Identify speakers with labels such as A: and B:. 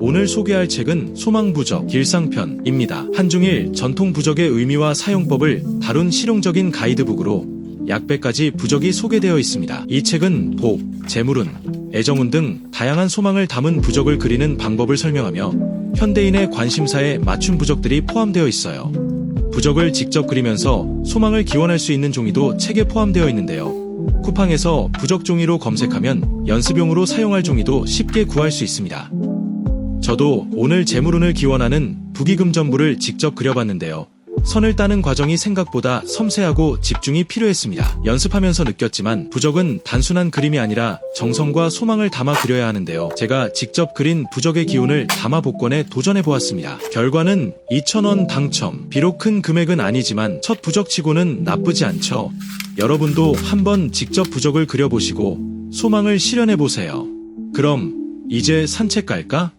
A: 오늘 소개할 책은 소망부적 길상편입니다. 한중일 전통 부적의 의미와 사용법을 다룬 실용적인 가이드북으로 약배까지 부적이 소개되어 있습니다. 이 책은 복, 재물운, 애정운 등 다양한 소망을 담은 부적을 그리는 방법을 설명하며 현대인의 관심사에 맞춘 부적들이 포함되어 있어요. 부적을 직접 그리면서 소망을 기원할 수 있는 종이도 책에 포함되어 있는데요. 쿠팡에서 부적 종이로 검색하면 연습용으로 사용할 종이도 쉽게 구할 수 있습니다. 저도 오늘 재물운을 기원하는 부기금전부를 직접 그려봤는데요. 선을 따는 과정이 생각보다 섬세하고 집중이 필요했습니다. 연습하면서 느꼈지만 부적은 단순한 그림이 아니라 정성과 소망을 담아 그려야 하는데요. 제가 직접 그린 부적의 기운을 담아 복권에 도전해 보았습니다. 결과는 2,000원 당첨. 비록 큰 금액은 아니지만 첫 부적치고는 나쁘지 않죠. 여러분도 한번 직접 부적을 그려보시고 소망을 실현해 보세요. 그럼 이제 산책 갈까?